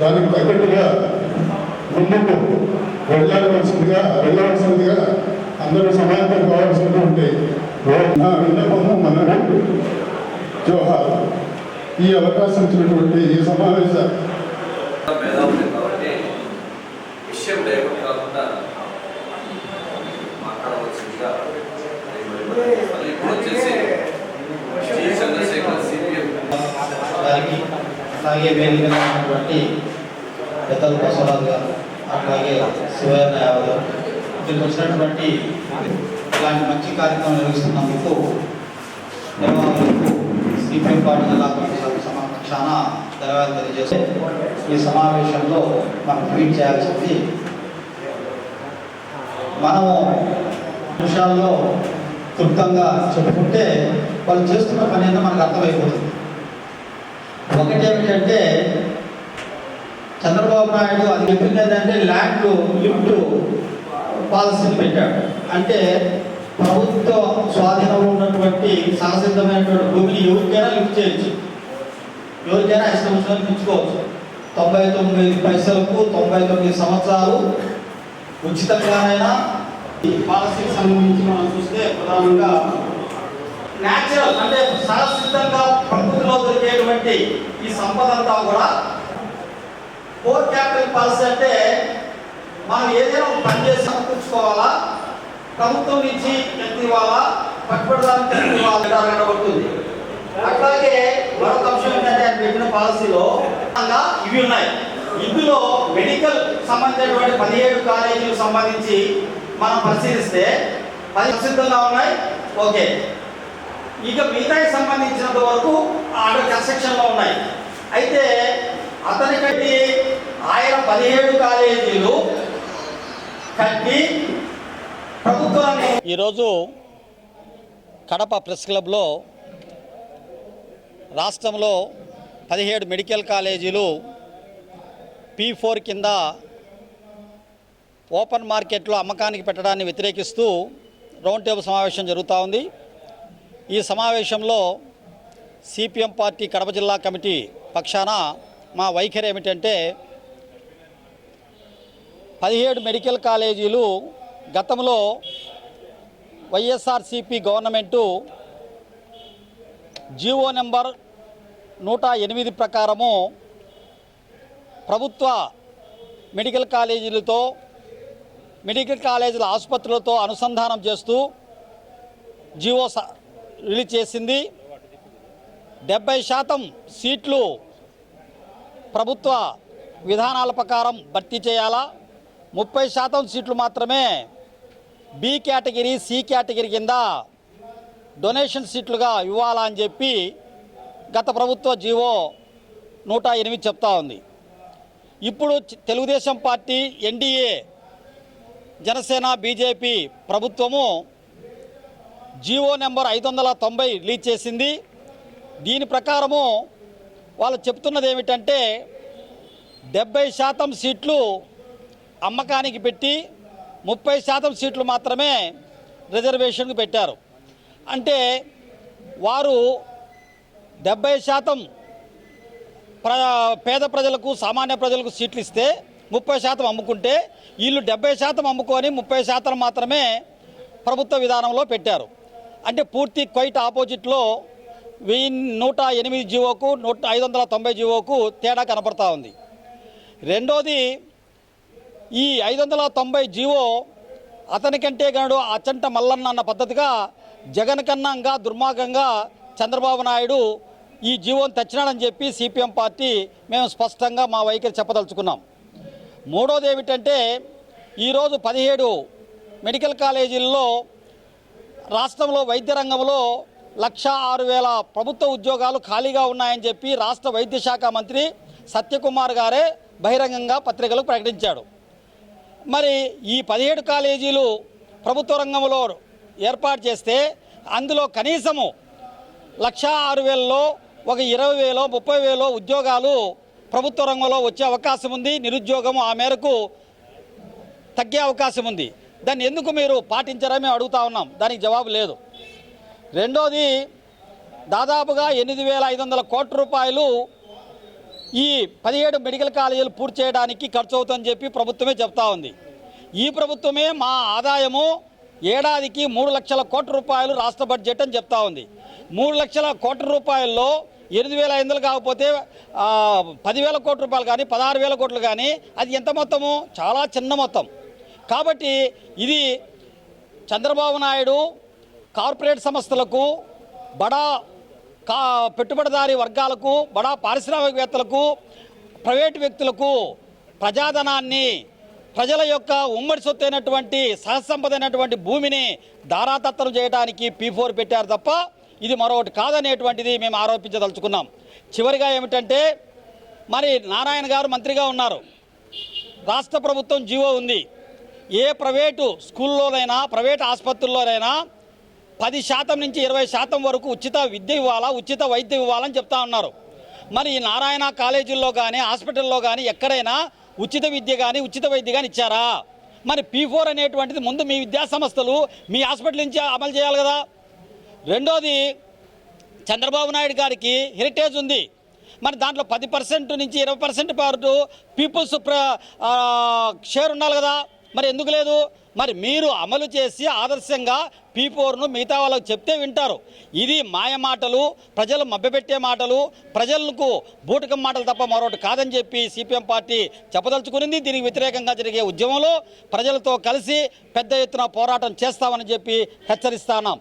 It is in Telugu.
దానికి తగ్గట్టుగా ముందుకు వెళ్ళవలసిందిగా వెళ్ళవలసిందిగా అందరూ సమాయత్తం కావాల్సినటువంటి నా విన్నపము మనకు జోహార్. ఈ అవకాశం ఇచ్చినటువంటి ఈ సమావేశ విషయం అలాగే వేదికగా ఉన్నటువంటి పెద్దలు బసవరాజు గారు అట్లాగే శివయ్య యాదవ్ గారు ఇక్కడికి వచ్చినటువంటి ఇలాంటి మంచి కార్యక్రమం నిర్వహిస్తున్నందుకు నిర్వాహకులకు సిపిఎం పార్టీ జిల్లా కమిటీ సమక్షాన ధన్యవాదాలు తెలియజేస్తే ఈ సమావేశంలో మనం ట్వీట్ చేయాల్సింది మనము విషయాల్లో క్లుప్తంగా చెప్పుకుంటే వాళ్ళు చేస్తున్న పని అనేది మనకు అర్థమైపోతుంది. ఒకటి ఏమిటంటే చంద్రబాబు నాయుడు అది చెప్పిందంటే ఏంటంటే ల్యాండ్ లిఫ్ట్ పాలసీని పెట్టాడు. అంటే ప్రభుత్వ స్వాధీనంలో ఉన్నటువంటి సహసిద్ధమైనటువంటి భూమిని ఎవరికైనా లిఫ్ట్ చేయొచ్చు. ఎవరికైనా ఇష్టం వచ్చినట్టు ఇచ్చుకోవచ్చు. తొంభై తొమ్మిది పైసలకు తొంభై తొమ్మిది సంవత్సరాలు ఉచితంగానైనా ఈ పాలసీకి సంబంధించి మనం చూస్తే ప్రధానంగా న్యాచురల్ అంటే సహసిద్ధంగా ఈ సంపద అంతా కూడా కోర్ క్యాపిటల్ పాలసీ అంటే మనం ఏదైనా పని చేసి సమకూర్చుకోవాలా? ప్రభుత్వం నుంచి ఎంత ఇవ్వాలా? పట్టుబడడానికి ఎంత ఇవ్వాలా? అడగబడుతుంది అట్లాగే మరొక అంశం ఏంటంటే ఆయన పెట్టిన పాలసీలో ఇవి ఉన్నాయి. ఇందులో మెడికల్ సంబంధించినటువంటి పదిహేడు కాలేజీలకు సంబంధించి మనం పరిశీలిస్తే పది ప్రసిద్ధంగా ఉన్నాయి. ఓకే. ఇక మిగతాకి సంబంధించినంత వరకు అండర్ కన్స్ట్రక్షన్లో ఉన్నాయి. అయితే అతని కట్టి ఆయన పదిహేడు కాలేజీలు కట్టి ప్రభుత్వాన్ని ఈరోజు కడప ప్రెస్ క్లబ్లో రాష్ట్రంలో పదిహేడు మెడికల్ కాలేజీలు పీ ఫోర్ కింద ఓపెన్ మార్కెట్లో అమ్మకానికి పెట్టడాన్ని వ్యతిరేకిస్తూ రౌండ్ టేబుల్ సమావేశం జరుగుతూ ఉంది. ఈ సమావేశంలో సిపిఎం పార్టీ కడప జిల్లా కమిటీ పక్షాన మా వైఖరి ఏమిటంటే పదిహేడు మెడికల్ కాలేజీలు గతంలో వైఎస్ఆర్సిపి గవర్నమెంటు జీవో నెంబర్ నూట ఎనిమిది ప్రకారము ప్రభుత్వ మెడికల్ కాలేజీలతో మెడికల్ కాలేజీల ఆసుపత్రులతో అనుసంధానం చేస్తూ జీవో స- రిలీజ్ చేసింది. డెబ్బై శాతం సీట్లు ప్రభుత్వ విధానాల ప్రకారం భర్తీ చేయాలా? ముప్పై శాతం సీట్లు మాత్రమే బి కేటగిరీ సి కేటగిరీ కింద డొనేషన్ సీట్లుగా ఇవ్వాలా అని చెప్పి గత ప్రభుత్వ జీవో నూట ఎనిమిది చెప్తా ఉంది. ఇప్పుడు Telugu Desam party NDA Janasena BJP ప్రభుత్వము జీవో నెంబర్ ఐదు వందల తొంభై రిలీజ్ చేసింది. దీని ప్రకారము వాళ్ళు చెప్తున్నది ఏమిటంటే డెబ్బై శాతం సీట్లు అమ్మకానికి పెట్టి ముప్పై శాతం సీట్లు మాత్రమే రిజర్వేషన్కి పెట్టారు. అంటే వారు డెబ్బై శాతం ప్ర పేద ప్రజలకు సామాన్య ప్రజలకు సీట్లు ఇస్తే ముప్పై శాతం అమ్ముకుంటే వీళ్ళు డెబ్బై శాతం అమ్ముకొని ముప్పై శాతం మాత్రమే ప్రభుత్వ విధానంలో పెట్టారు. అంటే పూర్తి క్వైట్ ఆపోజిట్లో వెయ్యి నూట ఎనిమిది జీవోకు నూట ఐదు వందల తొంభై జీవోకు తేడా కనపడతా ఉంది. రెండోది ఈ ఐదు వందల తొంభై జీవో అతనికంటే గనుడు అచంట మల్లన్న అన్న పద్ధతిగా జగన్ కన్నా దుర్మార్గంగా చంద్రబాబు నాయుడు ఈ జీవోని తెచ్చినాడని చెప్పి సిపిఎం పార్టీ మేము స్పష్టంగా మా వైఖరి చెప్పదలుచుకున్నాం. మూడోది ఏమిటంటే ఈరోజు పదిహేడు మెడికల్ కాలేజీల్లో రాష్ట్రంలో వైద్య రంగంలో లక్ష ఆరు వేల ప్రభుత్వ ఉద్యోగాలు ఖాళీగా ఉన్నాయని చెప్పి రాష్ట్ర వైద్య శాఖ మంత్రి సత్యకుమార్ గారే బహిరంగంగా పత్రికలకు ప్రకటించాడు. మరి ఈ పదిహేడు కాలేజీలు ప్రభుత్వ రంగంలో ఏర్పాటు చేస్తే అందులో కనీసము లక్ష ఆరు వేలలో ఒక ఇరవై వేలో ముప్పై వేలో ఉద్యోగాలు ప్రభుత్వ రంగంలో వచ్చే అవకాశం ఉంది. నిరుద్యోగం ఆ మేరకు తగ్గే అవకాశం ఉంది. దాన్ని ఎందుకు మీరు పాటించరా మేము అడుగుతా ఉన్నాం. దానికి జవాబు లేదు. రెండోది దాదాపుగా ఎనిమిది వేల ఐదు వందల కోట్ల రూపాయలు ఈ పదిహేడు మెడికల్ కాలేజీలు పూర్తి చేయడానికి ఖర్చు అవుతుందని చెప్పి ప్రభుత్వమే చెప్తా ఉంది. ఈ ప్రభుత్వమే మా ఆదాయము ఏడాదికి మూడు లక్షల కోట్ల రూపాయలు రాష్ట్ర బడ్జెట్ అని చెప్తా ఉంది. మూడు లక్షల కోట్ల రూపాయల్లో ఎనిమిది వేల ఐదు వందలు కాకపోతే పదివేల కోట్ల రూపాయలు కానీ పదహారు వేల కోట్లు కానీ అది ఎంత మొత్తము? చాలా చిన్న మొత్తం. కాబట్టి ఇది చంద్రబాబు నాయుడు కార్పొరేట్ సంస్థలకు బడా కా పెట్టుబడిదారీ వర్గాలకు బడా పారిశ్రామికవేత్తలకు ప్రైవేటు వ్యక్తులకు ప్రజాధనాన్ని ప్రజల యొక్క ఉమ్మడి సొత్తు అయినటువంటి సహసంపద అయినటువంటి భూమిని ధారాతత్వం చేయడానికి పీ ఫోర్ పెట్టారు తప్ప ఇది మరొకటి కాదనేటువంటిది మేము ఆరోపించదలుచుకున్నాం. చివరిగా ఏమిటంటే మరి నారాయణ గారు మంత్రిగా ఉన్నారు. రాష్ట్ర ప్రభుత్వం జీవో ఉంది. ఏ ప్రైవేటు స్కూల్లోనైనా ప్రైవేట్ ఆసుపత్రుల్లోనైనా పది శాతం నుంచి ఇరవై శాతం వరకు ఉచిత విద్య ఇవ్వాలా ఉచిత వైద్యం ఇవ్వాలని చెప్తా ఉన్నారు. మరి ఈ నారాయణ కాలేజీల్లో కానీ హాస్పిటల్లో కానీ ఎక్కడైనా ఉచిత విద్య కానీ ఉచిత వైద్య కానీ ఇచ్చారా? మరి పీ ఫోర్ అనేటువంటిది ముందు మీ విద్యా సంస్థలు మీ హాస్పిటల్ నుంచి అమలు చేయాలి కదా. రెండోది చంద్రబాబు నాయుడు గారికి హెరిటేజ్ ఉంది. మరి దాంట్లో పది పర్సెంట్ నుంచి ఇరవై పర్సెంట్ పాటు పీపుల్స్ షేర్ ఉండాలి కదా. మరి ఎందుకు లేదు? మరి మీరు అమలు చేసి ఆదర్శంగా పీ ఫోర్ను మిగతా వాళ్ళకి చెప్తే వింటారు. ఇది మాయ మాటలు ప్రజలు మభ్యపెట్టే మాటలు ప్రజలకు బూటకం మాటలు తప్ప మరొకటి కాదని చెప్పి సిపిఎం పార్టీ చెప్పదలుచుకునింది. దీనికి వ్యతిరేకంగా జరిగే ఉద్యమంలో ప్రజలతో కలిసి పెద్ద ఎత్తున పోరాటం చేస్తామని చెప్పి హెచ్చరిస్తాను